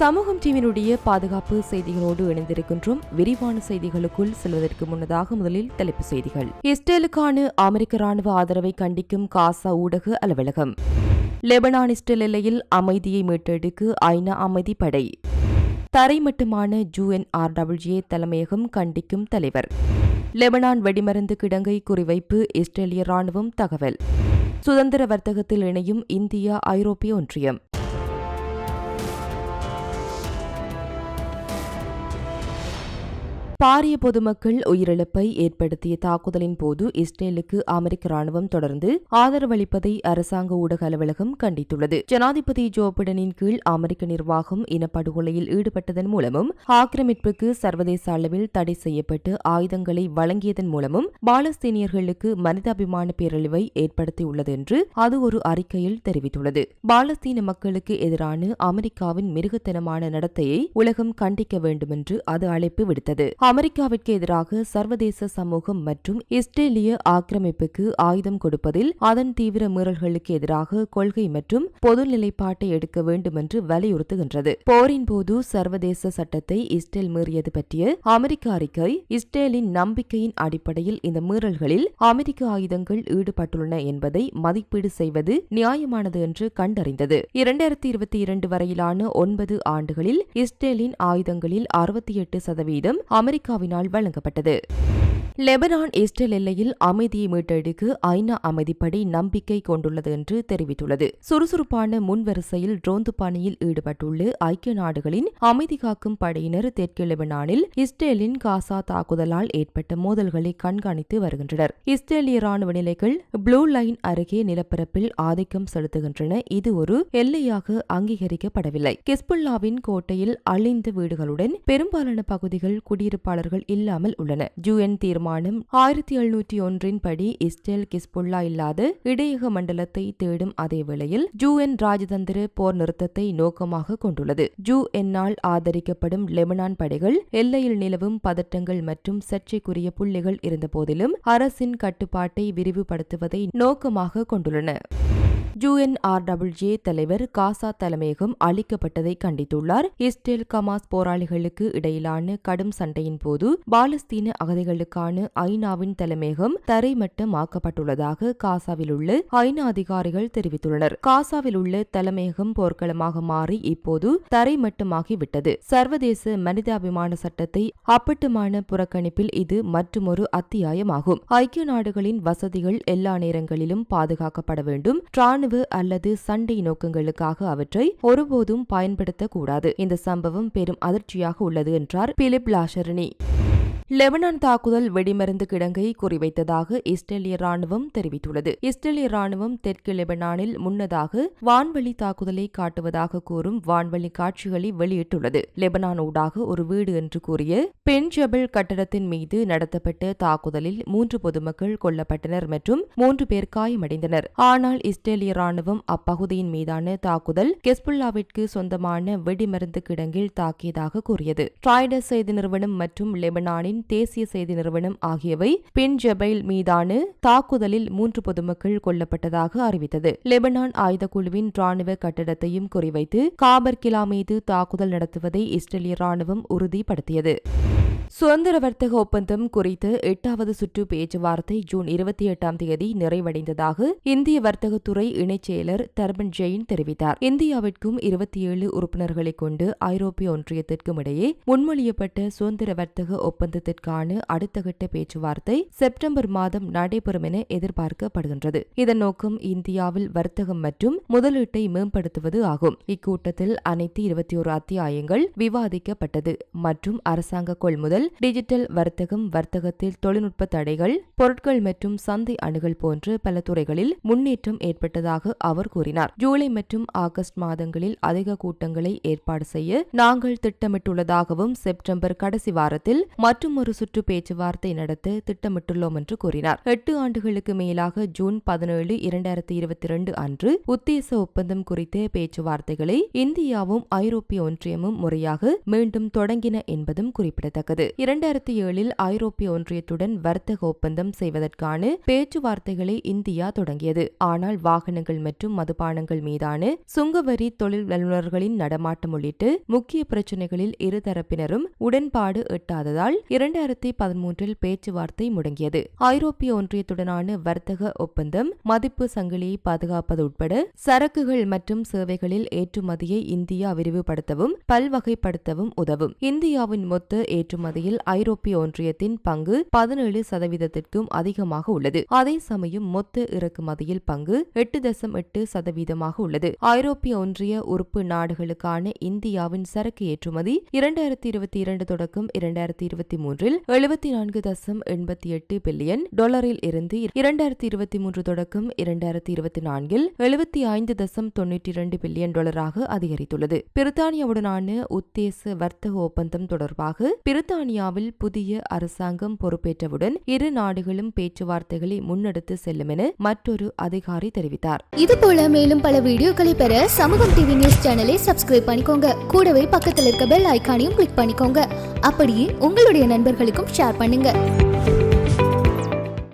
சமூகம் டிவியினுடைய பாதுகாப்பு செய்திகளோடு இணைந்திருக்கின்றோம். விரிவான செய்திகளுக்குள் செல்வதற்கு முன்னதாக முதலில் தலைப்பு செய்திகள். இஸ்ரேலுக்கான அமெரிக்க ராணுவ ஆதரவை கண்டிக்கும் காசா ஊடக அலுவலகம். லெபனான் இஸ்ரேல் எல்லையில் அமைதியை மீட்டெடுக்க ஐநா அமைதி படை. தரைமட்டமான ஜூஎன்ஆர்டபிள்யூஏ தலைமையகம் கண்டிக்கும் தலைவர். லெபனான் வெடிமருந்து கிடங்கை குறிவைப்பு இஸ்ரேலிய ராணுவம் தகவல். சுதந்திர வர்த்தகத்தில் இணையும் இந்தியா ஐரோப்பிய ஒன்றியம். பாரிய பொதுமக்கள் உயிரிழப்பை ஏற்படுத்திய தாக்குதலின் போது இஸ்ரேலுக்கு அமெரிக்க ராணுவம் தொடர்ந்து ஆதரவளிப்பதை அரசாங்க ஊடக அலுவலகம் கண்டித்துள்ளது. ஜனாதிபதி ஜோ பிடனின் கீழ் அமெரிக்க நிர்வாகம் இனப்படுகொலையில் ஈடுபட்டதன் மூலமும் ஆக்கிரமிப்புக்கு சர்வதேச அளவில் தடை செய்யப்பட்டு ஆயுதங்களை வழங்கியதன் மூலமும் பாலஸ்தீனியர்களுக்கு மனிதாபிமான பேரழிவை ஏற்படுத்தியுள்ளது என்று அது ஒரு அறிக்கையில் தெரிவித்துள்ளது. பாலஸ்தீன மக்களுக்கு எதிரான அமெரிக்காவின் மிருகத்தனமான நடத்தையை உலகம் கண்டிக்க வேண்டும் என்று அது அழைப்பு விடுத்தது. அமெரிக்காவிற்கு எதிராக சர்வதேச சமூகம் மற்றும் இஸ்ரேலிய ஆக்கிரமிப்புக்கு ஆயுதம் கொடுப்பதில் அதன் தீவிர மீறல்களுக்கு எதிராக கொள்கை மற்றும் பொது நிலைப்பாட்டை எடுக்க வேண்டும் என்று வலியுறுத்துகின்றது. போரின் போது சர்வதேச சட்டத்தை இஸ்ரேல் மீறியது பற்றிய அமெரிக்க அறிக்கை இஸ்ரேலின் நம்பிக்கையின் அடிப்படையில் இந்த மீறல்களில் அமெரிக்க ஆயுதங்கள் ஈடுபட்டுள்ளன என்பதை மதிப்பீடு செய்வது நியாயமானது என்று கண்டறிந்தது. இரண்டாயிரத்தி இருபத்தி இரண்டு வரையிலான ஒன்பது ஆண்டுகளில் இஸ்ரேலின் ஆயுதங்களில் அறுபத்தி எட்டு சதவீதம் அமெரிக்க அமெரிக்காவினால் வழங்கப்பட்டது. லெபனான் இஸ்ரேல் எல்லையில் அமைதியை மீட்டெடுக்க ஐநா அமைதிப்படை நம்பிக்கை கொண்டுள்ளது என்று தெரிவித்துள்ளது. சுறுசுறுப்பான முன்வரிசையில் ரோந்து பணியில் ஈடுபட்டுள்ள ஐக்கிய நாடுகளின் அமைதி காக்கும் படையினர் தெற்கு லெபனானில் இஸ்ரேலின் காசா தாக்குதலால் ஏற்பட்ட மோதல்களை கண்காணித்து வருகின்றனர். இஸ்ரேலிய ராணுவ நிலைகள் ப்ளூ லைன் அருகே நிலப்பரப்பில் ஆதிக்கம் செலுத்துகின்றன. இது ஒரு எல்லையாக அங்கீகரிக்கப்படவில்லை. கிஸ்புல்லாவின் கோட்டையில் அழிந்த வீடுகளுடன் பெரும்பாலான பகுதிகள் குடியிருப்பாளர்கள் இல்லாமல் உள்ளன. ஜூஎன் தீர்மானம் தீர்மானம் ஆயிரத்தி எழுநூற்றி ஒன்றின் படி இஸ்ரேல் கிஸ்புல்லா இல்லாத இடையக மண்டலத்தை தேடும் அதே வேளையில் ஜூ என் ராஜதந்திர போர் நிறுத்தத்தை நோக்கமாக கொண்டுள்ளது. ஜூ என்னால் ஆதரிக்கப்படும் லெபனான் படைகள் எல்லையில் நிலவும் பதட்டங்கள் மற்றும் சர்ச்சைக்குரிய புள்ளிகள் இருந்தபோதிலும் அரசின் கட்டுப்பாட்டை விரிவுபடுத்துவதை நோக்கமாக கொண்டுள்ளன. யூஎன்ஆர்டபிள்யூஏ தலைவர் காசா தலைமையகம் அளிக்கப்பட்டதை கண்டித்துள்ளார். இஸ்ரேல் கமாஸ் போராளிகளுக்கு இடையிலான கடும் சண்டையின் போது பாலஸ்தீன அகதிகளுக்கான ஐநாவின் தலைமையகம் தரைமட்டமாக்கப்பட்டுள்ளதாக காசாவில் உள்ள ஐநா அதிகாரிகள் தெரிவித்துள்ளனர். காசாவில் உள்ள தலைமையகம் போர்க்களமாக மாறி இப்போது தரைமட்டமாகிவிட்டது. சர்வதேச மனிதாபிமான சட்டத்தை அப்பட்டுமான புறக்கணிப்பில் இது மற்றுமொரு அத்தியாயமாகும். ஐக்கிய நாடுகளின் வசதிகள் எல்லா நேரங்களிலும் பாதுகாக்கப்பட வேண்டும். ராணுவ அல்லது சண்டை நோக்கங்களுக்காக அவற்றை ஒருபோதும் பயன்படுத்தக்கூடாது. இந்த சம்பவம் பெரும் அதிர்ச்சியாக உள்ளது என்றார் பிலிப் லாஷரணி லெபனான் தாக்குதல் வெடிமருந்து கிடங்கை குறிவைத்ததாக இஸ்ரேலிய ராணுவம் தெரிவித்துள்ளது. இஸ்ரேலிய ராணுவம் தெற்கு லெபனானில் முன்னதாக வான்வெளி தாக்குதலை காட்டுவதாக கூறும் வான்வெளி காட்சிகளை வெளியிட்டுள்ளது. லெபனான் ஊடாக ஒரு வீடு என்று கூறிய பென்ஜபிள் கட்டடத்தின் மீது நடத்தப்பட்ட தாக்குதலில் மூன்று பொதுமக்கள் கொல்லப்பட்டனர் மற்றும் மூன்று பேர் காயமடைந்தனர். ஆனால் இஸ்ரேலிய ராணுவம் அப்பகுதியின் மீதான தாக்குதல் கெஸ்புல்லாவிற்கு சொந்தமான வெடிமருந்து கிடங்கில் தாக்கியதாக கூறியது. ட்ராய்டர் செய்தி நிறுவனம் மற்றும் லெபனானின் தேசிய செய்தி நிறுவனம் ஆகியவை பின் ஜபைல் மீதான தாக்குதலில் மூன்று பொதுமக்கள் கொல்லப்பட்டதாக அறிவித்தது. லெபனான் ஆயுத குழுவின் ராணுவ கட்டடத்தையும் குறிவைத்து காபர் கிலா மீது தாக்குதல் நடத்துவதை இஸ்ரேலிய ராணுவம் உறுதிப்படுத்தியது. சுதந்திர வர்த்தக ஒப்பந்தம் குறித்து எட்டாவது சுற்று பேச்சுவார்த்தை ஜூன் இருபத்தி எட்டாம் தேதி நிறைவடைந்ததாக இந்திய வர்த்தகத்துறை இணைச் செயலர் தர்மன் ஜெயின் தெரிவித்தார். இந்தியாவிற்கும் இருபத்தி ஏழு உறுப்பினர்களை கொண்டு ஐரோப்பிய ஒன்றியத்திற்கும் இடையே முன்மொழியப்பட்ட சுதந்திர வர்த்தக ஒப்பந்தத்திற்கான அடுத்த கட்ட பேச்சுவார்த்தை செப்டம்பர் மாதம் நடைபெறும் என எதிர்பார்க்கப்படுகின்றது. இதன் நோக்கம் இந்தியாவில் வர்த்தகம் மற்றும் முதலீட்டை மேம்படுத்துவது ஆகும். இக்கூட்டத்தில் அனைத்து இருபத்தி ஒரு அத்தியாயங்கள் விவாதிக்கப்பட்டது மற்றும் அரசாங்க கொள்முதல் டிஜிட்டல் வர்த்தகம் வர்த்தகத்தில் தொழில்நுட்ப தடைகள் பொருட்கள் மற்றும் சந்தை அணுகல் போன்ற பல துறைகளில் முன்னேற்றம் ஏற்பட்டதாக அவர் கூறினார். ஜூலை மற்றும் ஆகஸ்ட் மாதங்களில் அதிக கூட்டங்களை ஏற்பாடு செய்ய நாங்கள் திட்டமிட்டுள்ளதாகவும் செப்டம்பர் கடைசி வாரத்தில் மற்றொரு சுற்று பேச்சுவார்த்தை நடத்த திட்டமிட்டுள்ளோம் என்று கூறினார். எட்டு ஆண்டுகளுக்கு மேலாக ஜூன் பதினேழு இரண்டாயிரத்தி இருபத்தி இரண்டு அன்று உத்தேச ஒப்பந்தம் குறித்த பேச்சுவார்த்தைகளை இந்தியாவும் ஐரோப்பிய ஒன்றியமும் முறையாக மீண்டும் தொடங்கின என்பதும் குறிப்பிடத்தக்கது. இரண்டாயிரத்தி ஏழில் ஐரோப்பிய ஒன்றியத்துடன் வர்த்தக ஒப்பந்தம் செய்வதற்கான பேச்சுவார்த்தைகளை இந்தியா தொடங்கியது. ஆனால் வாகனங்கள் மற்றும் மதுபானங்கள் மீதான சுங்கவரி தொழில் வல்லுநர்களின் நடமாட்டம் உள்ளிட்டு முக்கிய பிரச்சினைகளில் இருதரப்பினரும் உடன்பாடு எட்டாததால் இரண்டாயிரத்தி பதிமூன்றில் பேச்சுவார்த்தை முடங்கியது. ஐரோப்பிய ஒன்றியத்துடனான வர்த்தக ஒப்பந்தம் மதிப்பு சங்கிலியை பாதுகாப்பது உட்பட சரக்குகள் மற்றும் சேவைகளில் ஏற்றுமதியை இந்தியா விரிவுபடுத்தவும் பல்வகைப்படுத்தவும் உதவும். இந்தியாவின் மொத்த ஏற்றுமதி ஏற்றுமதியில் ஐரோப்பிய ஒன்றியத்தின் பங்கு பதினேழு சதவீதத்திற்கும் அதிகமாக உள்ளது. அதே சமயம் மொத்த இறக்குமதியில் பங்கு எட்டு தசம் எட்டு சதவீதமாக உள்ளது. ஐரோப்பிய ஒன்றிய உறுப்பு நாடுகளுக்கான இந்தியாவின் சரக்கு ஏற்றுமதி இரண்டாயிரத்தி இருபத்தி இரண்டு தொடக்கம் இரண்டாயிரத்தி இருபத்தி மூன்றில் எழுபத்தி நான்கு தசம் எண்பத்தி எட்டு பில்லியன் டாலரில் இருந்து இரண்டாயிரத்தி இருபத்தி மூன்று தொடக்கம் இரண்டாயிரத்தி இருபத்தி நான்கில் எழுபத்தி ஐந்து தசம் தொன்னூற்றி இரண்டு பில்லியன் டாலராக அதிகரித்துள்ளது. பிரித்தானியாவுடனான உத்தேச வர்த்தக ஒப்பந்தம் தொடர்பாக பிரித்தானிய பிரித்தானியாவில் புதிய அரசாங்கம் பொறுப்பேற்றவுடன் இரு நாடுகளும் பேச்சுவார்த்தைகளை முன்னெடுத்து செல்லும் என மற்றொரு அதிகாரி தெரிவித்தார். இது போல மேலும் பல வீடியோக்களை பெற சமூகம் டிவி நியூஸ் சேனலை சப்ஸ்கிரைப் பண்ணிக்கோங்க. கூடவே பக்கத்தில் இருக்க பெல் ஐக்கானையும் கிளிக் பண்ணிக்கோங்க. அப்படியே உங்களுடைய நண்பர்களுக்கும் ஷேர் பண்ணுங்க.